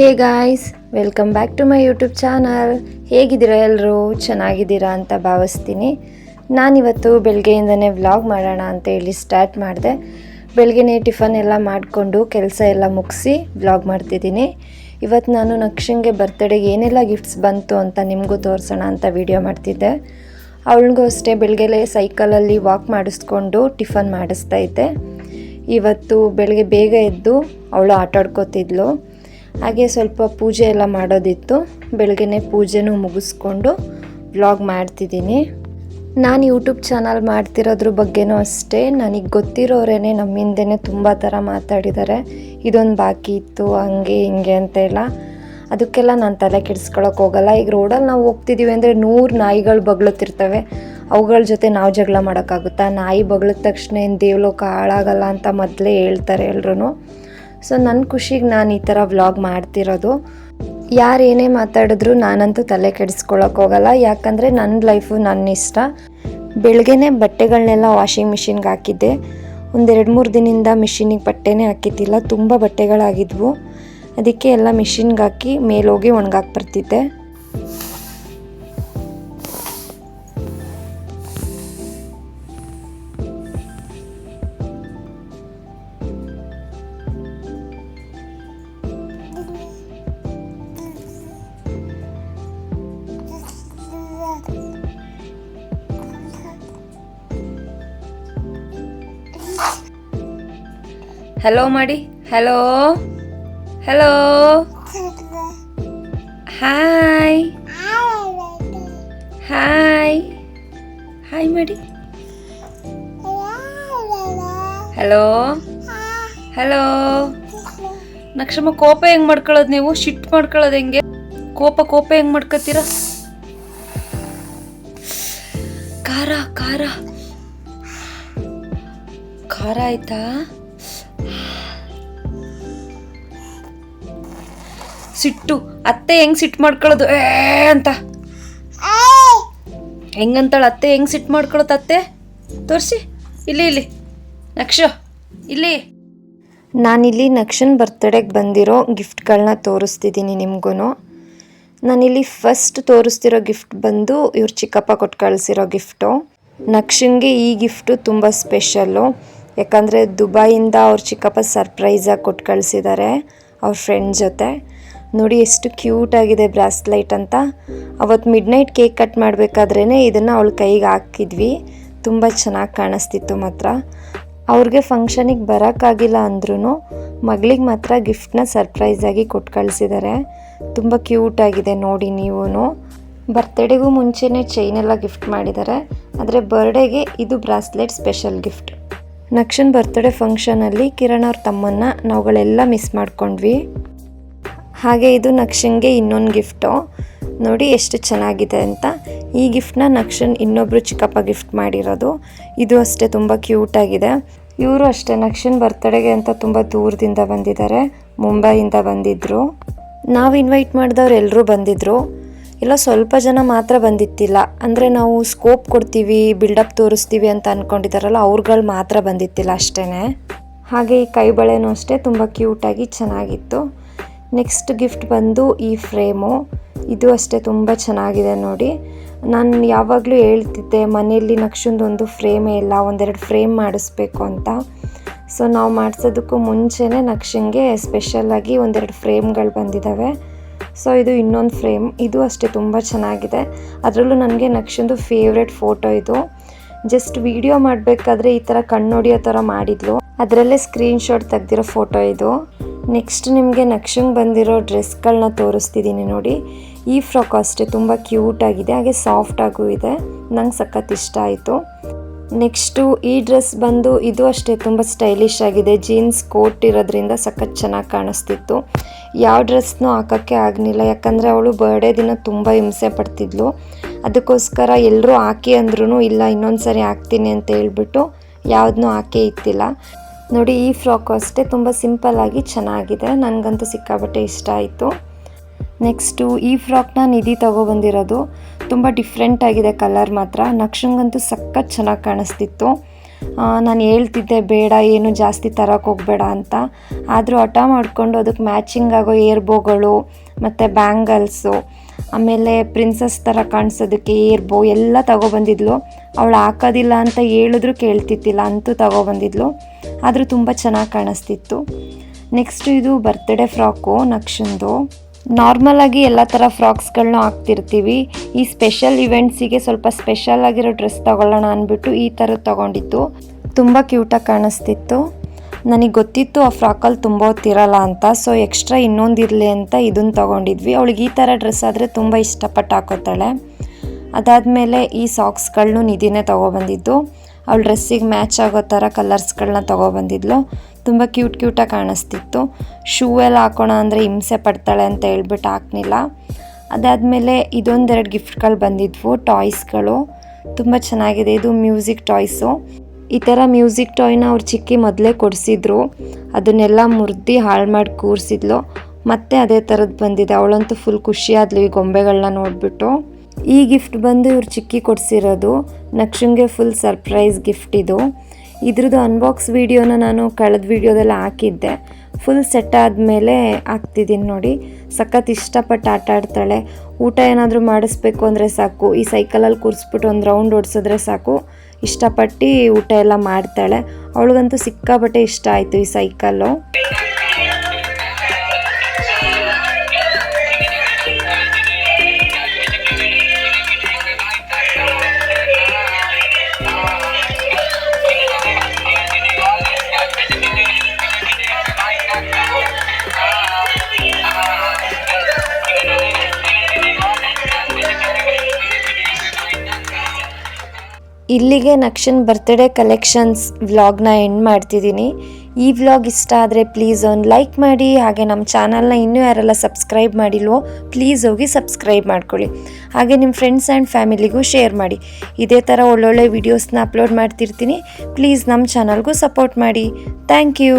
Hey guys, welcome back to my YouTube channel. ಹೇಗಿದ್ದೀರಾ ಎಲ್ಲರೂ ಚೆನ್ನಾಗಿದ್ದೀರಾ ಅಂತ ಭಾವಿಸ್ತೀನಿ. ನಾನಿವತ್ತು ಬೆಳಗ್ಗೆಯಿಂದನೇ ವ್ಲಾಗ್ ಮಾಡೋಣ ಅಂತ ಹೇಳಿ ಸ್ಟಾರ್ಟ್ ಮಾಡಿದೆ. ಬೆಳಗ್ಗೆನೇ ಟಿಫನ್ ಎಲ್ಲ ಮಾಡಿಕೊಂಡು ಕೆಲಸ ಎಲ್ಲ ಮುಗಿಸಿ ವ್ಲಾಗ್ ಮಾಡ್ತಿದ್ದೀನಿ. ಇವತ್ತು ನಾನು ನಕ್ಷಂಗೆ ಬರ್ತಡೆಗೆ ಏನೆಲ್ಲ ಗಿಫ್ಟ್ಸ್ ಬಂತು ಅಂತ ನಿಮಗೂ ತೋರಿಸೋಣ ಅಂತ ವಿಡಿಯೋ ಮಾಡ್ತಿದ್ದೆ. ಅವಳಿಗೂ ಅಷ್ಟೇ ಬೆಳಗ್ಗೆಲೆ ಸೈಕಲಲ್ಲಿ ವಾಕ್ ಮಾಡಿಸ್ಕೊಂಡು ಟಿಫನ್ ಮಾಡಿಸ್ತಾ ಇದ್ದೆ. ಇವತ್ತು ಬೆಳಗ್ಗೆ ಬೇಗ ಎದ್ದು ಅವಳು ಆಟ ಆಡ್ಕೋತಿದ್ಲು ಹಾಗೆ ಸ್ವಲ್ಪ ಪೂಜೆ ಎಲ್ಲ ಮಾಡೋದಿತ್ತು. ಬೆಳಗ್ಗೆನೆ ಪೂಜೆನೂ ಮುಗಿಸ್ಕೊಂಡು ವ್ಲಾಗ್ ಮಾಡ್ತಿದ್ದೀನಿ. ನಾನು ಯೂಟ್ಯೂಬ್ ಚಾನಲ್ ಮಾಡ್ತಿರೋದ್ರ ಬಗ್ಗೆನೂ ಅಷ್ಟೇ. ನನಗೆ ಗೊತ್ತಿರೋರೇ ನಮ್ಮ ಹಿಂದೆನೇ ತುಂಬ ಥರ ಮಾತಾಡಿದ್ದಾರೆ ಇದೊಂದು ಬಾಕಿ ಇತ್ತು, ಹಂಗೆ ಹಿಂಗೆ ಅಂತೆಲ್ಲ. ಅದಕ್ಕೆಲ್ಲ ನಾನು ತಲೆ ಕೆಡಿಸ್ಕೊಳಕ್ಕೆ ಹೋಗಲ್ಲ. ಈಗ ರೋಡಲ್ಲಿ ನಾವು ಹೋಗ್ತಿದ್ದೀವಿ ಅಂದರೆ ನೂರು ನಾಯಿಗಳು ಬಗ್ಲುತ್ತಿರ್ತವೆ. ಅವುಗಳ ಜೊತೆ ನಾವು ಜಗಳ ಮಾಡೋಕ್ಕಾಗುತ್ತಾ ನಾಯಿ ಬಗ್ಳಿದ ತಕ್ಷಣ ಏನು ದೇವಲೋಕ ಹಾಳಾಗಲ್ಲ ಅಂತ ಮೊದಲೇ ಹೇಳ್ತಾರೆ ಎಲ್ರೂ ಸೊ ನನ್ನ ಖುಷಿಗೆ ನಾನು ಈ ಥರ ವ್ಲಾಗ್ ಮಾಡ್ತಿರೋದು. ಯಾರು ಏನೇ ಮಾತಾಡಿದ್ರು ನಾನಂತೂ ತಲೆ ಹೋಗಲ್ಲ. ಯಾಕಂದರೆ ನನ್ನ ಲೈಫು ನನ್ನ ಇಷ್ಟ. ಬೆಳಗ್ಗೆನೆ ಬಟ್ಟೆಗಳನ್ನೆಲ್ಲ ವಾಷಿಂಗ್ ಮಿಷಿನ್ಗೆ ಹಾಕಿದ್ದೆ. ಒಂದೆರಡು ಮೂರು ದಿನದಿಂದ ಮಿಷಿನಿಗೆ ಬಟ್ಟೆನೇ ಹಾಕಿದ್ದಿಲ್ಲ. ತುಂಬ ಬಟ್ಟೆಗಳಾಗಿದ್ವು. ಅದಕ್ಕೆ ಎಲ್ಲ ಮಿಷಿನ್ಗೆ ಹಾಕಿ ಮೇಲೋಗಿ ಒಣಗಾಕಿ ಹಲೋ ಮಾಡಿ hello hello hi hi hi ಮಾಡಿ ಹಲೋ ಹಲೋ ನಕ್ಷಮ ಕೋಪ ಹೆಂಗ್ ಮಾಡ್ಕೊಳ್ಳೋದು ನೀವು? ಶಿಟ್ ಮಾಡ್ಕೊಳ್ಳೋದು ಹೆಂಗೆ? ಕೋಪ ಕೋಪ ಹೆಂಗ್ ಮಾಡ್ಕೋತೀರ? ಖಾರ ಖಾರ. ಖಾರ ಆಯ್ತಾ? ಸಿಟ್ಟು, ಅತ್ತೆ ಹೆಂಗ್ ಸಿಟ್ಟು ಮಾಡ್ಕೊಳ್ಳೋದು ಏ, ಅಂತ. ಹೆಂಗಂತಾಳ ಅತ್ತೆ ಹೆಂಗ್ ಸಿಟ್ಟು ಮಾಡ್ಕೊಳ್ಳೋದು ಅತ್ತೆ? ತೋರಿಸಿ, ಇಲ್ಲಿ ಇಲ್ಲಿ. ನಕ್ಷ, ಇಲ್ಲಿ. ನಾನಿಲ್ಲಿ ನಕ್ಷನ್ ಬರ್ತಡೆಗೆ ಬಂದಿರೋ ಗಿಫ್ಟ್ಗಳನ್ನ ತೋರಿಸ್ತಿದ್ದೀನಿ ನಿಮಗೂ ನಾನಿಲ್ಲಿ ಫಸ್ಟ್ ತೋರಿಸ್ತಿರೋ ಗಿಫ್ಟ್ ಬಂದು ಇವ್ರ ಚಿಕ್ಕಪ್ಪ ಕೊಟ್ಟು ಕಳಿಸಿರೋ ಗಿಫ್ಟು ನಕ್ಷನ್ಗೆ ಈ ಗಿಫ್ಟು ತುಂಬ ಸ್ಪೆಷಲ್ಲು ಯಾಕಂದರೆ ದುಬೈಯಿಂದ ಅವ್ರ ಚಿಕ್ಕಪ್ಪ ಸರ್ಪ್ರೈಸಾಗಿ ಕೊಟ್ಟು ಕಳಿಸಿದ್ದಾರೆ ಅವ್ರ ಫ್ರೆಂಡ್ ಜೊತೆ. ನೋಡಿ ಎಷ್ಟು ಕ್ಯೂಟ್ ಆಗಿದೆ ಬ್ರಾಸ್ಲೈಟ್ ಅಂತ. ಅವತ್ತು ಮಿಡ್ ನೈಟ್ ಕೇಕ್ ಕಟ್ ಮಾಡಬೇಕಾದ್ರೇ ಇದನ್ನು ಅವಳು ಕೈಗೆ ಹಾಕಿದ್ವಿ. ತುಂಬ ಚೆನ್ನಾಗಿ ಕಾಣಿಸ್ತಿತ್ತು ಮಾತ್ರ. ಅವ್ರಿಗೆ ಫಂಕ್ಷನಿಗೆ ಬರೋಕ್ಕಾಗಿಲ್ಲ ಅಂದ್ರೂ ಮಗಳಿಗೆ ಮಾತ್ರ ಗಿಫ್ಟ್ನ ಸರ್ಪ್ರೈಸಾಗಿ ಕೊಟ್ಟು ಕಳಿಸಿದ್ದಾರೆ ತುಂಬ ಕ್ಯೂಟ್ ಆಗಿದೆ ನೋಡಿ ನೀವು ಬರ್ತ್ಡೇಗೂ ಮುಂಚೆನೇ ಚೈನೆಲ್ಲ ಗಿಫ್ಟ್ ಮಾಡಿದ್ದಾರೆ ಆದರೆ ಬರ್ಡೇಗೆ ಇದು ಬ್ರಾಸ್ಲೆಟ್ ಸ್ಪೆಷಲ್ ಗಿಫ್ಟ್ ನಕ್ಷನ್ ಬರ್ತ್ಡೇ ಫಂಕ್ಷನಲ್ಲಿ ಕಿರಣ್ ಅವ್ರ ತಮ್ಮನ್ನ ನಾವುಗಳೆಲ್ಲ ಮಿಸ್ ಮಾಡ್ಕೊಂಡ್ವಿ. ಹಾಗೆ ಇದು ನಕ್ಷನ್ಗೆ ಇನ್ನೊಂದು ಗಿಫ್ಟು. ನೋಡಿ ಎಷ್ಟು ಚೆನ್ನಾಗಿದೆ ಅಂತ. ಈ ಗಿಫ್ಟ್ನ ನಕ್ಷನ್ ಇನ್ನೊಬ್ಬರು ಚಿಕ್ಕಪ್ಪ ಗಿಫ್ಟ್ ಮಾಡಿರೋದು. ಇದು ಅಷ್ಟೇ ತುಂಬ ಕ್ಯೂಟಾಗಿದೆ ಇವರು ಅಷ್ಟೇ ನಕ್ಷನ್ ಬರ್ತಡೆಗೆ ಅಂತ ತುಂಬ ದೂರದಿಂದ ಬಂದಿದ್ದಾರೆ. ಮುಂಬೈಯಿಂದ ಬಂದಿದ್ದರು ನಾವು ಇನ್ವೈಟ್ ಮಾಡಿದವ್ರು ಎಲ್ಲರೂ ಬಂದಿದ್ದರು ಇಲ್ಲ, ಸ್ವಲ್ಪ ಜನ ಮಾತ್ರ ಬಂದಿತ್ತಿಲ್ಲ. ಅಂದರೆ ನಾವು ಸ್ಕೋಪ್ ಕೊಡ್ತೀವಿ ಬಿಲ್ಡಪ್ ತೋರಿಸ್ತೀವಿ ಅಂತ ಅಂದ್ಕೊಂಡಿದ್ದಾರಲ್ಲ ಅವ್ರುಗಳು ಮಾತ್ರ ಬಂದಿತ್ತಿಲ್ಲ ಅಷ್ಟೇ ಹಾಗೆ ಈ ಕೈ ಬಳೆನೂ ಅಷ್ಟೇ ತುಂಬ ಕ್ಯೂಟಾಗಿ ಚೆನ್ನಾಗಿತ್ತು. ನೆಕ್ಸ್ಟ್ ಗಿಫ್ಟ್ ಬಂದು ಈ ಫ್ರೇಮು ಇದು ಅಷ್ಟೇ ತುಂಬ ಚೆನ್ನಾಗಿದೆ ನೋಡಿ. ನಾನು ಯಾವಾಗಲೂ ಹೇಳ್ತಿದ್ದೆ, ಮನೆಯಲ್ಲಿ ನಕ್ಷೊಂದೊಂದು ಫ್ರೇಮೇ ಇಲ್ಲ, ಒಂದೆರಡು ಫ್ರೇಮ್ ಮಾಡಿಸ್ಬೇಕು ಅಂತ. ಸೊ ನಾವು ಮಾಡಿಸೋದಕ್ಕೂ ಮುಂಚೆನೇ ನಕ್ಷಂಗೆ ಸ್ಪೆಷಲಾಗಿ ಒಂದೆರಡು ಫ್ರೇಮ್ಗಳು ಬಂದಿದ್ದಾವೆ ಸೊ ಇದು ಇನ್ನೊಂದು ಫ್ರೇಮ್ ಇದು ಅಷ್ಟೇ ತುಂಬ ಚೆನ್ನಾಗಿದೆ. ಅದರಲ್ಲೂ ನನಗೆ ನಕ್ಷಂದು ಫೇವ್ರೆಟ್ ಫೋಟೋ ಇದು. ಜಸ್ಟ್ ವಿಡಿಯೋ ಮಾಡಬೇಕಾದ್ರೆ ಈ ಥರ ಕಣ್ಣು ಹೊಡಿಯೋ ಥರ ಮಾಡಿದ್ಲು. ಅದರಲ್ಲೇ ಸ್ಕ್ರೀನ್ಶಾಟ್ ತೆಗ್ದಿರೋ ಫೋಟೋ ಇದು. ನೆಕ್ಸ್ಟ್ ನಿಮಗೆ ನಕ್ಷಂಗೆ ಬಂದಿರೋ ಡ್ರೆಸ್ಗಳನ್ನ ತೋರಿಸ್ತಿದ್ದೀನಿ ನೋಡಿ. ಈ ಫ್ರಾಕ್ ಅಷ್ಟೇ, ತುಂಬ ಕ್ಯೂಟ್ ಆಗಿದೆ, ಹಾಗೆ ಸಾಫ್ಟ್ ಆಗೂ ಇದೆ, ನಂಗೆ ಸಖತ್ ಇಷ್ಟ ಆಯಿತು. ನೆಕ್ಸ್ಟು ಈ ಡ್ರೆಸ್ ಬಂದು ಇದು ಅಷ್ಟೇ, ತುಂಬ ಸ್ಟೈಲಿಶ್ ಆಗಿದೆ, ಜೀನ್ಸ್ ಕೋಟ್ ಇರೋದ್ರಿಂದ ಸಖತ್ ಚೆನ್ನಾಗಿ ಕಾಣಿಸ್ತಿತ್ತು. ಯಾವ ಡ್ರೆಸ್ನೂ ಹಾಕೋಕ್ಕೆ ಆಗಲಿಲ್ಲ, ಯಾಕಂದರೆ ಅವಳು ಬರ್ಡೇ ದಿನ ತುಂಬ ಹಿಂಸೆ ಪಡ್ತಿದ್ಲು. ಅದಕ್ಕೋಸ್ಕರ ಎಲ್ಲರೂ ಹಾಕಿ ಅಂದ್ರೂ ಇಲ್ಲ ಇನ್ನೊಂದು ಸರಿ ಹಾಕ್ತೀನಿ ಅಂತ ಹೇಳ್ಬಿಟ್ಟು ಯಾವುದನ್ನೂ ಹಾಕೇ ಇತ್ತಿಲ್ಲ. ನೋಡಿ, ಈ ಫ್ರಾಕು ಅಷ್ಟೇ ತುಂಬ ಸಿಂಪಲ್ಲಾಗಿ ಚೆನ್ನಾಗಿದೆ. ನನಗಂತೂ ಸಿಕ್ಕಾಬಟ್ಟೆ ಇಷ್ಟ ಆಯಿತು. ನೆಕ್ಸ್ಟು, ಈ ಫ್ರಾಕ್ನ ನಿಧಿ ತಗೊಬಂದಿರೋದು ತುಂಬ ಡಿಫ್ರೆಂಟ್ ಆಗಿದೆ ಕಲರ್ ಮಾತ್ರ. ನಕ್ಷಂಗಂತೂ ಸಖತ್ ಚೆನ್ನಾಗಿ ಕಾಣಿಸ್ತಿತ್ತು. ನಾನು ಹೇಳ್ತಿದ್ದೆ, ಬೇಡ, ಏನು ಜಾಸ್ತಿ ತರಕ್ಕೆ ಹೋಗಬೇಡ ಅಂತ. ಆದರೂ ಹಠ ಮಾಡಿಕೊಂಡು ಅದಕ್ಕೆ ಮ್ಯಾಚಿಂಗ್ ಆಗೋ ಏರ್ಬೋಗಳು ಮತ್ತು ಬ್ಯಾಂಗಲ್ಸು ಆಮೇಲೆ ಪ್ರಿನ್ಸಸ್ ಥರ ಕಾಣಿಸೋದಕ್ಕೆ ಏರ್ಬೋ ಎಲ್ಲ ತಗೊಬಂದಿದ್ಲು. ಅವಳು ಹಾಕೋದಿಲ್ಲ ಅಂತ ಹೇಳಿದ್ರು ಕೇಳ್ತಿತ್ತಿಲ್ಲ ಅಂತೂ ತಗೊಬಂದಿದ್ಲು. ಆದರೂ ತುಂಬ ಚೆನ್ನಾಗಿ ಕಾಣಿಸ್ತಿತ್ತು. ನೆಕ್ಸ್ಟ್ ಇದು ಬರ್ತ್ಡೇ ಫ್ರಾಕು ನಕ್ಷಂದು. ನಾರ್ಮಲಾಗಿ ಎಲ್ಲ ಥರ ಫ್ರಾಕ್ಸ್ಗಳನ್ನ ಹಾಕ್ತಿರ್ತೀವಿ. ಈ ಸ್ಪೆಷಲ್ ಇವೆಂಟ್ಸಿಗೆ ಸ್ವಲ್ಪ ಸ್ಪೆಷಲ್ ಆಗಿರೋ ಡ್ರೆಸ್ ತಗೊಳ್ಳೋಣ ಅಂದ್ಬಿಟ್ಟು ಈ ಥರದ್ದು ತಗೊಂಡಿತ್ತು ತುಂಬ ಕ್ಯೂಟಾಗಿ ಕಾಣಿಸ್ತಿತ್ತು. ನನಗೆ ಗೊತ್ತಿತ್ತು ಆ ಫ್ರಾಕಲ್ಲಿ ತುಂಬ ಹೊತ್ತಿರಲ್ಲ ಅಂತ ಸೊ ಎಕ್ಸ್ಟ್ರಾ ಇನ್ನೊಂದು ಇರಲಿ ಅಂತ ಇದನ್ನು ತೊಗೊಂಡಿದ್ವಿ. ಅವಳಿಗೆ ಈ ಥರ ಡ್ರೆಸ್ ಆದರೆ ತುಂಬ ಇಷ್ಟಪಟ್ಟು ಹಾಕೋತಾಳೆ. ಅದಾದಮೇಲೆ ಈ ಸಾಕ್ಸ್ಗಳನ್ನೂ ನಿಧಿನೇ ತೊಗೊಬಂದಿದ್ದು. ಅವಳ ಡ್ರೆಸ್ಸಿಗೆ ಮ್ಯಾಚ್ ಆಗೋ ಥರ ಕಲರ್ಸ್ಗಳನ್ನ ತೊಗೊಬಂದಿದ್ಲು. ತುಂಬ ಕ್ಯೂಟ್ ಕ್ಯೂಟಾಗಿ ಕಾಣಿಸ್ತಿತ್ತು. ಶೂ ಎಲ್ಲ ಹಾಕೋಣ ಅಂದರೆ ಹಿಂಸೆ ಪಡ್ತಾಳೆ ಅಂತ ಹೇಳ್ಬಿಟ್ಟು ಹಾಕ್ನಿಲ್ಲ. ಅದಾದಮೇಲೆ ಇದೊಂದೆರಡು ಗಿಫ್ಟ್ಗಳು ಬಂದಿದ್ವು ಟಾಯ್ಸ್ಗಳು ತುಂಬ ಚೆನ್ನಾಗಿದೆ. ಇದು ಮ್ಯೂಸಿಕ್ ಟಾಯ್ಸು ಈ ಥರ ಮ್ಯೂಸಿಕ್ ಟಾಯ್ನ ಅವ್ರು ಚಿಕ್ಕಿ ಮೊದಲೇ ಕೊಡಿಸಿದ್ರು. ಅದನ್ನೆಲ್ಲ ಮುರಿದು ಹಾಳು ಮಾಡಿ ಕೂರಿಸಿದ್ಲು. ಮತ್ತೆ ಅದೇ ಥರದ್ದು ಬಂದಿದೆ. ಅವಳಂತೂ ಫುಲ್ ಖುಷಿಯಾದ್ಲು ಈ ಗೊಂಬೆಗಳನ್ನ ನೋಡಿಬಿಟ್ಟು. ಈ ಗಿಫ್ಟ್ ಬಂದು ಇವ್ರು ಚಿಕ್ಕಿ ಕೊಡಿಸಿರೋದು ನಕ್ಷಂಗೆ ಫುಲ್ ಸರ್ಪ್ರೈಸ್ ಗಿಫ್ಟ್ ಇದು. ಇದ್ರದ್ದು ಅನ್ಬಾಕ್ಸ್ ವೀಡಿಯೋನ ನಾನು ಕಳೆದ ವೀಡಿಯೋದಲ್ಲಿ ಹಾಕಿದ್ದೆ. ಫುಲ್ ಸೆಟ್ ಆದಮೇಲೆ ಹಾಕ್ತಿದ್ದೀನಿ ನೋಡಿ. ಸಖತ್ ಇಷ್ಟಪಟ್ಟು ಆಟ ಆಡ್ತಾಳೆ. ಊಟ ಏನಾದರೂ ಮಾಡಿಸ್ಬೇಕು ಅಂದರೆ ಸಾಕು. ಈ ಸೈಕಲಲ್ಲಿ ಕೂರಿಸ್ಬಿಟ್ಟು ಒಂದು ರೌಂಡ್ ಓಡಿಸಿದ್ರೆ ಸಾಕು. ಇಷ್ಟಪಟ್ಟು ಊಟ ಎಲ್ಲ ಮಾಡ್ತಾಳೆ. ಅವಳಿಗಂತೂ ಸಿಕ್ಕಾಬಟ್ಟೆ ಇಷ್ಟ ಆಯಿತು ಈ ಸೈಕಲ್ಲು ಇಲ್ಲಿಗೆ ನಕ್ಷನ್ ಬರ್ತ್ಡೇ ಕಲೆಕ್ಷನ್ಸ್ ವ್ಲಾಗ್ನ ಎಂಡ್ ಮಾಡ್ತಿದ್ದೀನಿ. ಈ ವ್ಲಾಗ್ ಇಷ್ಟ ಆದರೆ ಪ್ಲೀಸ್ ಒಂದು ಲೈಕ್ ಮಾಡಿ, ಹಾಗೆ ನಮ್ಮ ಚಾನಲ್ನ ಇನ್ನೂ ಯಾರೆಲ್ಲ ಸಬ್ಸ್ಕ್ರೈಬ್ ಮಾಡಿಲ್ವೋ ಪ್ಲೀಸ್ ಹೋಗಿ ಸಬ್ಸ್ಕ್ರೈಬ್ ಮಾಡ್ಕೊಳ್ಳಿ. ಹಾಗೆ ನಿಮ್ಮ ಫ್ರೆಂಡ್ಸ್ ಆ್ಯಂಡ್ ಫ್ಯಾಮಿಲಿಗೂ ಶೇರ್ ಮಾಡಿ. ಇದೇ ಥರ ಒಳ್ಳೊಳ್ಳೆ ವೀಡಿಯೋಸ್ನ ಅಪ್ಲೋಡ್ ಮಾಡ್ತಿರ್ತೀನಿ. ಪ್ಲೀಸ್ ನಮ್ಮ ಚಾನಲ್ಗೂ ಸಪೋರ್ಟ್ ಮಾಡಿ. Thank you